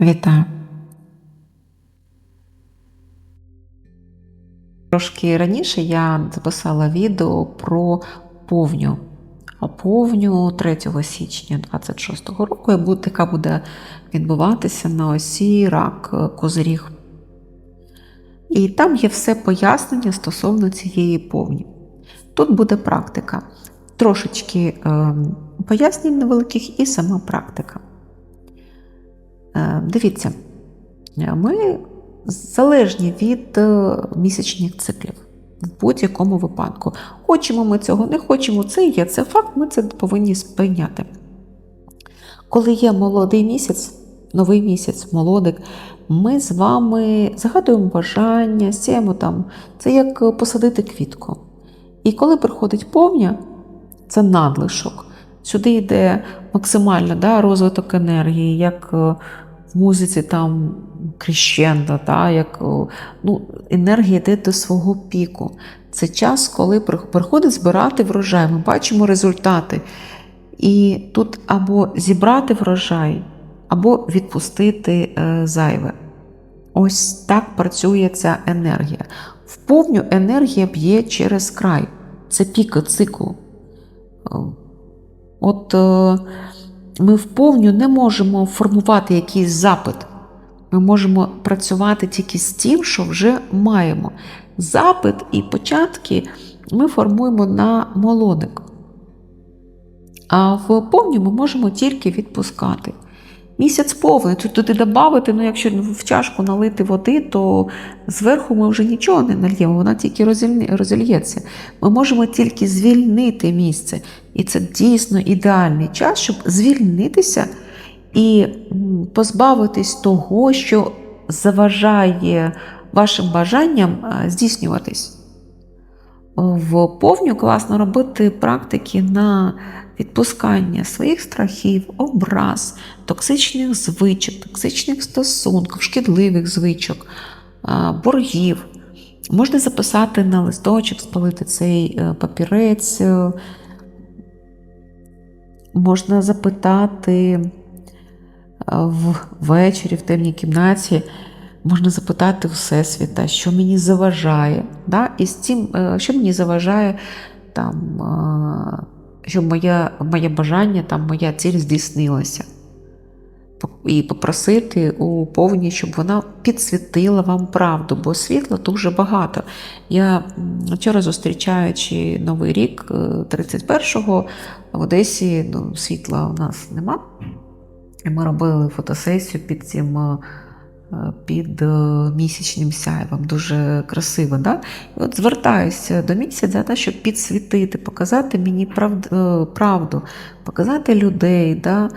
Вітаю. Трошки раніше я записала відео про повню. Повню 3 січня 26 року, яка буде відбуватися на осі рак козиріг. І там є все пояснення стосовно цієї повні. Тут буде практика. Трошечки е, пояснень невеликих і сама практика. Е, Дивіться, ми залежні від е, місячних циклів в будь-якому випадку. Хочемо ми цього, не хочемо, це є це факт, ми це повинні сприйняти. Коли є молодий місяць, новий місяць, молодик, ми з вами загадуємо бажання, сіємо там, це як посадити квітку. І коли приходить повня, це надлишок. Сюди йде максимально да, розвиток енергії, як е, в музиці там крещендо, да, як е, ну, енергія йде до свого піку. Це час, коли приходить збирати врожай. Ми бачимо результати. І тут або зібрати врожай, або відпустити е, зайве. Ось так працює ця енергія. В повню енергія б'є через край. Це пік циклу. От е, ми вповню не можемо формувати якийсь запит. Ми можемо працювати тільки з тим, що вже маємо. Запит і початки ми формуємо на молодик. А в повню ми можемо тільки відпускати. Місяць повний, тут туди додати, ну якщо в чашку налити води, то зверху ми вже нічого не нальємо, вона тільки розільється. Ми можемо тільки звільнити місце. І це дійсно ідеальний час, щоб звільнитися і позбавитись того, що заважає вашим бажанням здійснюватись. В повню класно робити практики на відпускання своїх страхів, образ, токсичних звичок, токсичних стосунків, шкідливих звичок, боргів. Можна записати на листочок, спалити цей папірець, можна запитати ввечері в темній кімнаті. Можна запитати Всесвіта, що мені заважає. Да? І з цим, що мені заважає, там, щоб моє, моє бажання, там, моя ціль здійснилася. І попросити у повні, щоб вона підсвітила вам правду, бо світла дуже багато. Я вчора зустрічаючи Новий рік, 31-го, в Одесі ну, світла у нас нема. І ми робили фотосесію під цим під місячним сяйвом, дуже красиво. Да? І от звертаюся до місяця, да, щоб підсвітити, показати мені правду, правду показати людей, да,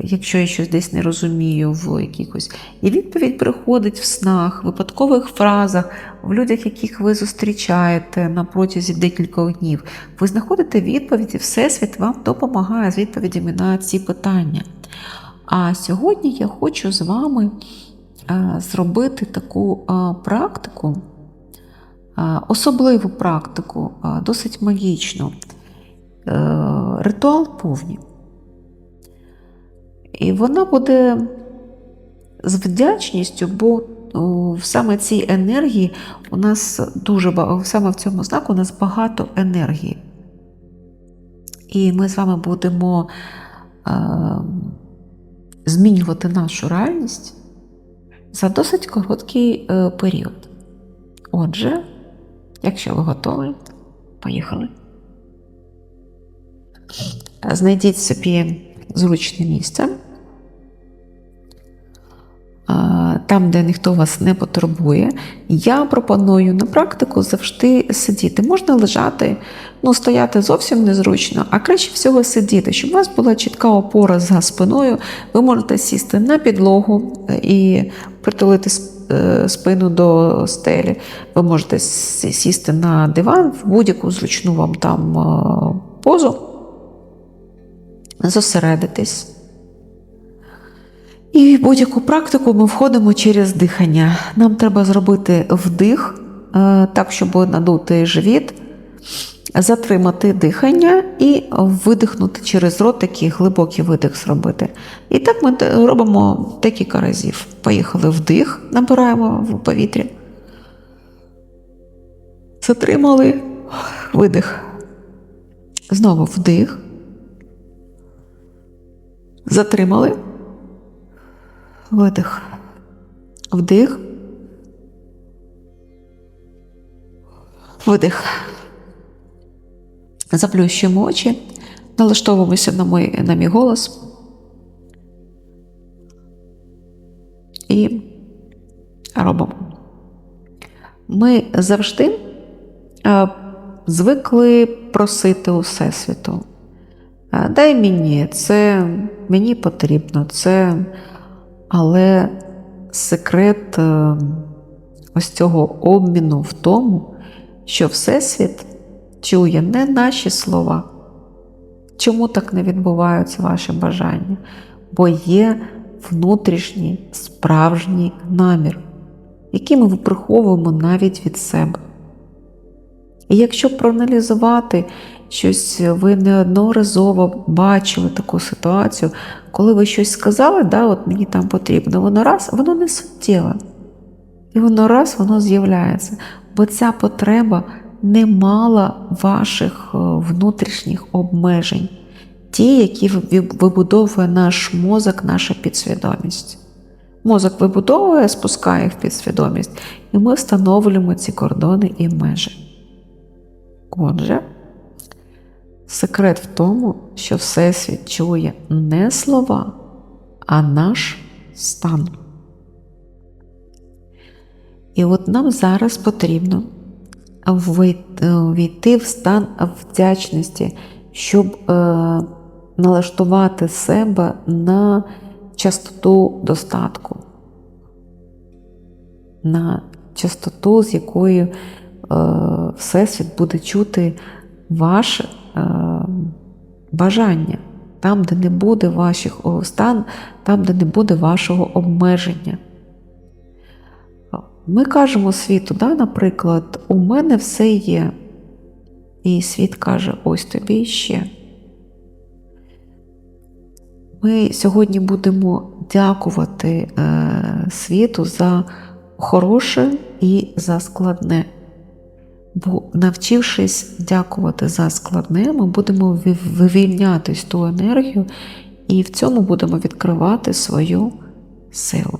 якщо я щось десь не розумію в якихось. І відповідь приходить в снах, в випадкових фразах, в людях, яких ви зустрічаєте на протязі декількох днів. Ви знаходите відповіді, Всесвіт вам допомагає з відповідями на ці питання. А сьогодні я хочу з вами зробити таку практику, особливу практику, досить магічну, ритуал повні. І вона буде з вдячністю, бо саме цій енергії у нас дуже багато, саме в цьому знаку у нас багато енергії. І ми з вами будемо змінювати нашу реальність за досить короткий е, період. Отже, якщо ви готові, поїхали. Знайдіть собі зручне місце. Там, де ніхто вас не потурбує, я пропоную на практику завжди сидіти. Можна лежати, ну, стояти зовсім незручно, а краще всього сидіти, щоб у вас була чітка опора за спиною. Ви можете сісти на підлогу і притулити спину до стелі. Ви можете сісти на диван в будь-яку зручну вам там позу, зосередитись. І в будь-яку практику ми входимо через дихання. Нам треба зробити вдих, так, щоб надути живіт. затримати дихання і видихнути через рот, такий глибокий видих зробити. І так ми робимо декілька разів. Поїхали вдих, набираємо в повітря. Затримали видих. Знову вдих. Затримали. Видих. Вдих. Видих. Заплющуємо очі, налаштовуємося на мій, на мій голос. І робимо. Ми завжди е, звикли просити у Всесвіту. Е, Дай мені, це мені потрібно, це. Але секрет е, ось цього обміну в тому, що Всесвіт чує не наші слова. Чому так не відбуваються ваші бажання? Бо є внутрішній справжній намір, який ми приховуємо навіть від себе. І якщо проаналізувати щось, ви неодноразово бачили таку ситуацію, коли ви щось сказали, да, от мені там потрібно, воно раз, воно не суттєве. І воно раз воно з'являється. Бо ця потреба не мала ваших е, внутрішніх обмежень, ті, які вибудовує наш мозок, наша підсвідомість. Мозок вибудовує, спускає в підсвідомість, і ми встановлюємо ці кордони і межі. Отже, секрет в тому, що Всесвіт чує не слова, а наш стан. І от нам зараз потрібно війти в стан вдячності, щоб е, налаштувати себе на частоту достатку, на частоту, з якою е, Всесвіт буде чути ваше е, бажання, там, де не буде ваших стан, там, де не буде вашого обмеження. Ми кажемо світу, да, наприклад, у мене все є. І світ каже, ось тобі ще. Ми сьогодні будемо дякувати е, світу за хороше і за складне. Бо навчившись дякувати за складне, ми будемо вивільнятись ту енергію і в цьому будемо відкривати свою силу.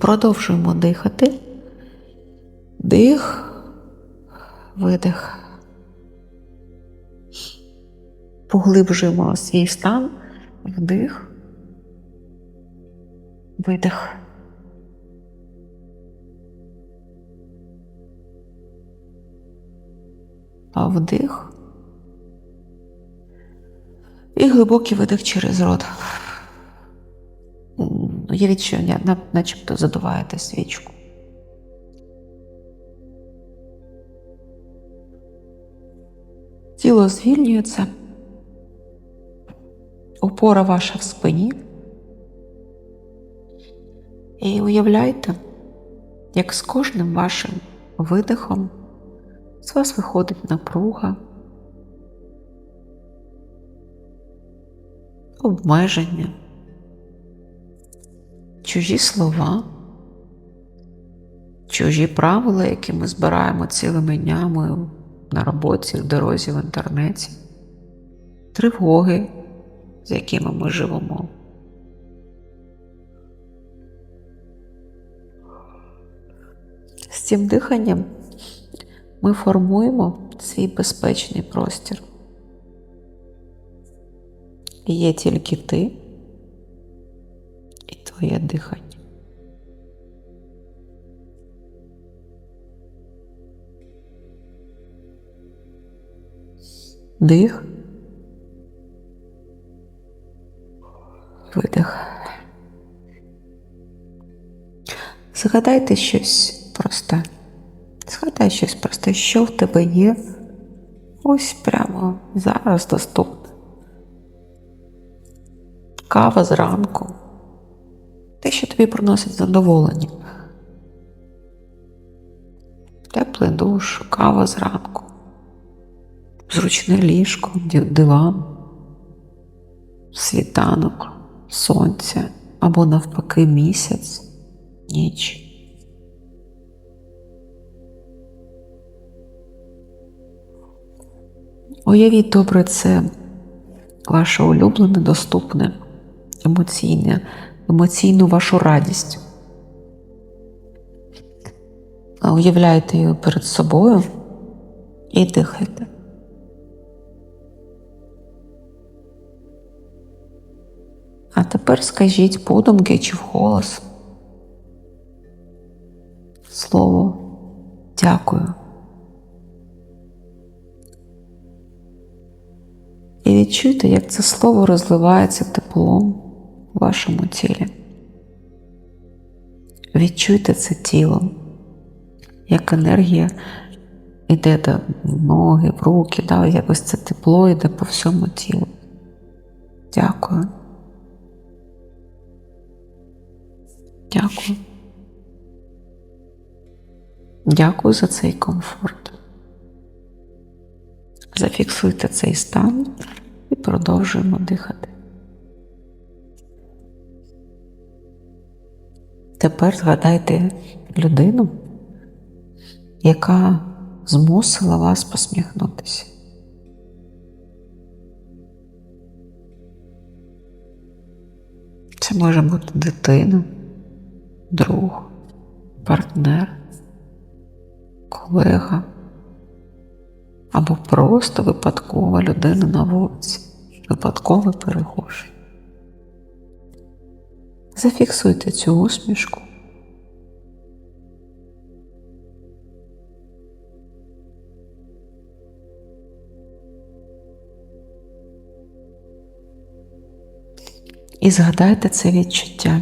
Продовжуємо дихати. Дих, видих. Поглиблюємо свій стан, вдих, видих. Вдих. І глибокий видих через рот. Є відчуття, начебто задуваєте свічку. Тіло звільнюється, опора ваша в спині. І уявляйте, як з кожним вашим видихом з вас виходить напруга, обмеження, чужі слова, чужі правила, які ми збираємо цілими днями на роботі, в дорозі, в інтернеті, тривоги, з якими ми живемо. З цим диханням ми формуємо свій безпечний простір. Є тільки ти і твоє дихання. Дих. Видих. Згадайте щось просте. Згадай щось просте, що в тебе є ось прямо зараз доступне. Кава зранку. Те, що тобі приносить задоволення. Теплий душ, кава зранку, зручне ліжко, диван, світанок, сонце або навпаки місяць, ніч. Уявіть добре, це ваше улюблене, доступне, емоційне, емоційну вашу радість. Уявляйте її перед собою і дихайте. А тепер скажіть подумки чи вголос слово дякую. Відчуйте, як це слово розливається теплом у вашому тілі. Відчуйте це тілом, як енергія йде до ноги, в руки, да, якось це тепло йде по всьому тілу. Дякую. Дякую. Дякую за цей комфорт. Зафіксуйте цей стан і продовжуємо дихати. Тепер згадайте людину, яка змусила вас посміхнутися. Це може бути дитина, друг, партнер, колега або просто випадкова людина на вулиці, випадковий перехожий. Зафіксуйте цю усмішку. І згадайте це відчуття,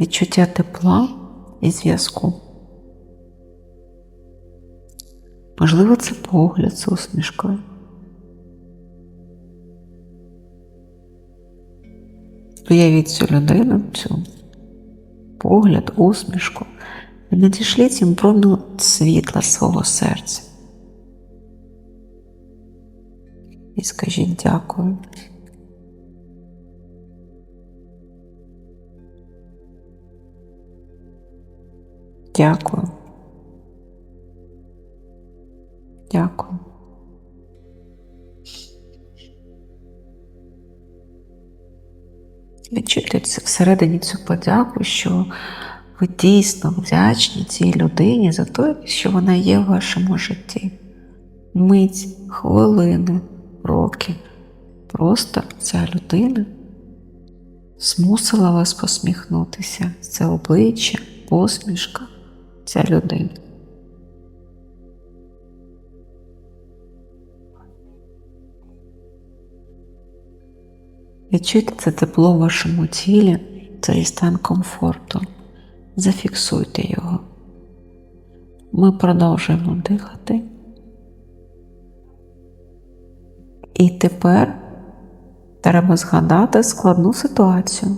відчуття тепла і зв'язку. Можливо, це погляд з усмішкою. Уявіть цю людину, цю погляд, усмішку, і надішліть їм промну світла свого серця. І скажіть дякую. Дякую. Дякую. Відчуйте всередині цю подяку, що ви дійсно вдячні цій людині за те, що вона є в вашому житті. Мить, хвилини, роки. Просто ця людина змусила вас посміхнутися. Це обличчя, посмішка, ця людина. Відчуйте це тепло в вашому тілі, цей стан комфорту. Зафіксуйте його. Ми продовжуємо дихати. І тепер треба згадати складну ситуацію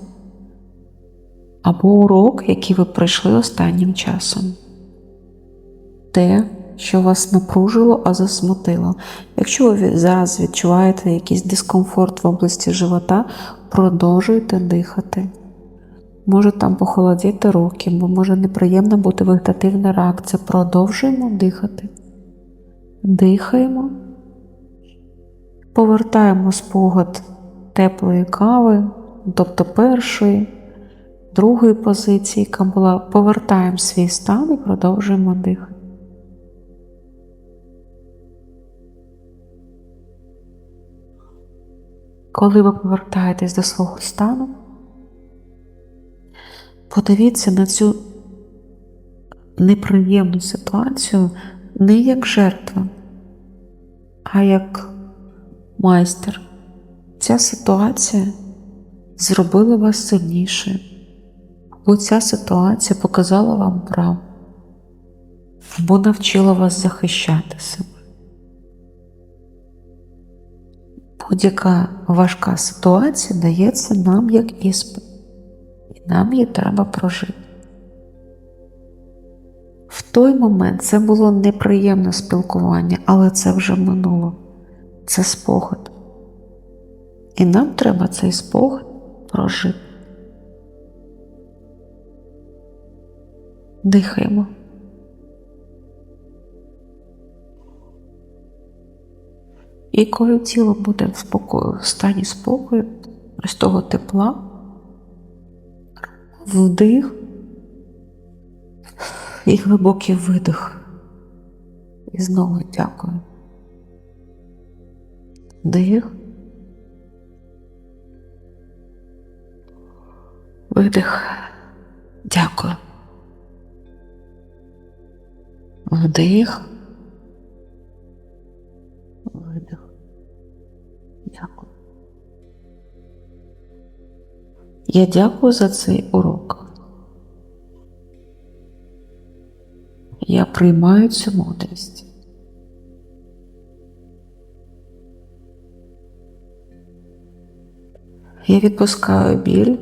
або урок, який ви пройшли останнім часом. Те, що вас напружило, а засмутило. Якщо ви зараз відчуваєте якийсь дискомфорт в області живота, продовжуйте дихати. Може там похолодіти руки, бо може неприємна бути вегетативна реакція. Продовжуємо дихати. Дихаємо, повертаємо спогад теплої кави, тобто першої, другої позиції, яка була, повертаємо свій стан і продовжуємо дихати. Коли ви повертаєтесь до свого стану, подивіться на цю неприємну ситуацію не як жертва, а як майстер. Ця ситуація зробила вас сильнішою, бо ця ситуація показала вам правду, або навчила вас захищати себе. Будь-яка важка ситуація дається нам як іспит, і нам її треба прожити. В той момент це було неприємне спілкування, але це вже минуло. Це спогад. І нам треба цей спогад прожити. Дихаємо. І коли тіло буде в, спокою, в стані спокою, ось того тепла, вдих і глибокий видих. І знову дякую. Вдих. Видих. Дякую. Вдих. Видих. Дякую. Я дякую за цей урок. Я приймаю цю мудрість. Я відпускаю біль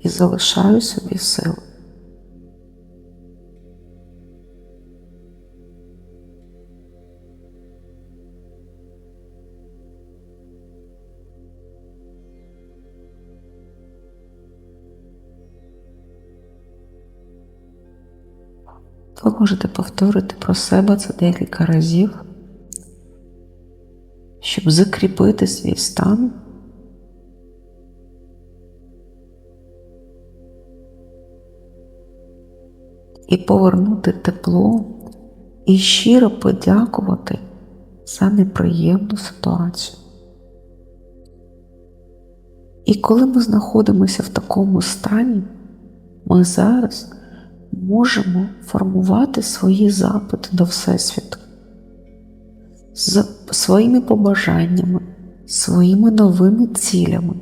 і залишаю собі сили. Можете повторити про себе це декілька разів, щоб закріпити свій стан. І повернути тепло і щиро подякувати за неприємну ситуацію. І коли ми знаходимося в такому стані, ми зараз можемо формувати свої запити до Всесвіту з своїми побажаннями, своїми новими цілями.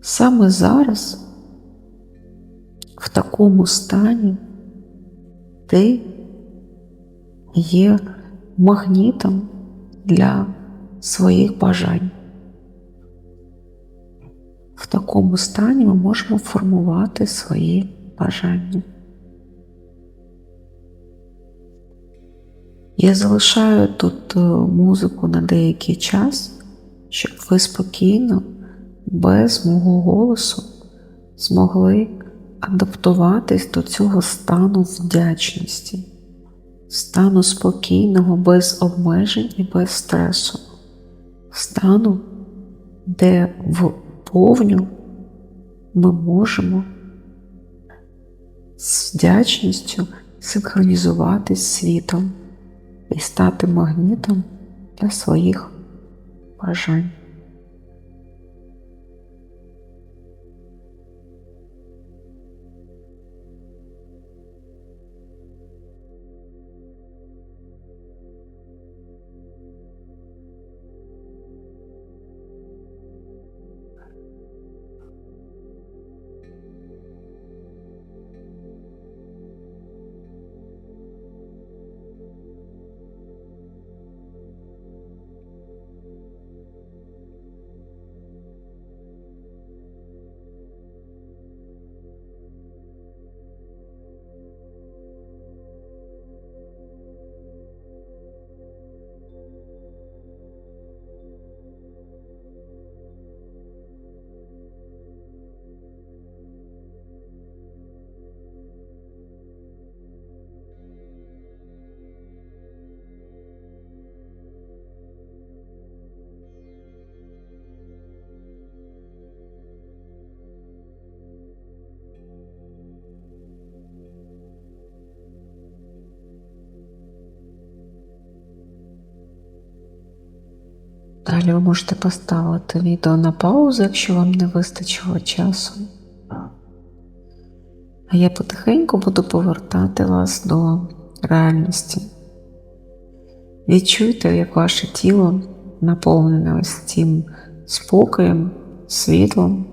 Саме зараз, в такому стані, ти є магнітом для своїх бажань. В такому стані ми можемо формувати свої бажання. Я залишаю тут е, музику на деякий час, щоб ви спокійно, без мого голосу, змогли адаптуватись до цього стану вдячності, стану спокійного, без обмежень і без стресу, стану, де в повню ми можемо з вдячністю синхронізуватись з світом і стати магнітом для своїх бажань. Далі ви можете поставити відео на паузу, якщо вам не вистачило часу. А я потихеньку буду повертати вас до реальності. Відчуйте, як ваше тіло наповнене ось цим спокоєм, світлом.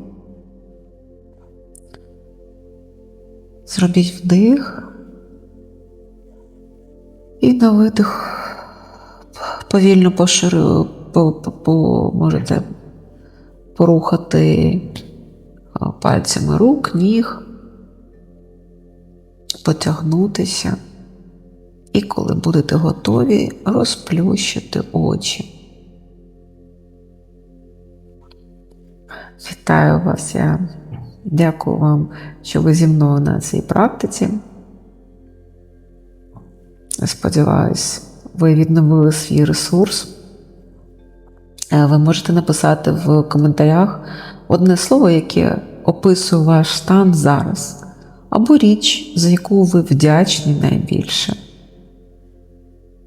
Зробіть вдих і на видих повільно поширю, по, по, по, можете порухати пальцями рук, ніг. потягнутися, і коли будете готові, розплющити очі. Вітаю вас, я дякую вам, що ви зі мною на цій практиці. Сподіваюсь, ви відновили свій ресурс. Е, Ви можете написати в коментарях одне слово, яке описує ваш стан зараз, або річ, за яку ви вдячні найбільше.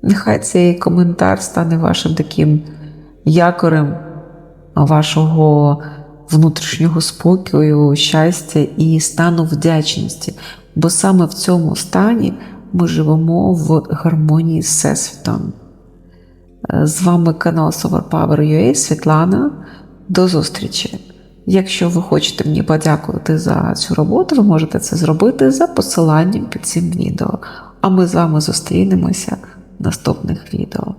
Нехай цей коментар стане вашим таким якорем вашого внутрішнього спокою, щастя і стану вдячності, бо саме в цьому стані ми живемо в гармонії з Всесвітом. Е, З вами канал SolarPower.ua Світлана. До зустрічі! Якщо ви хочете мені подякувати за цю роботу, ви можете це зробити за посиланням під цим відео. А ми з вами зустрінемося в наступних відео.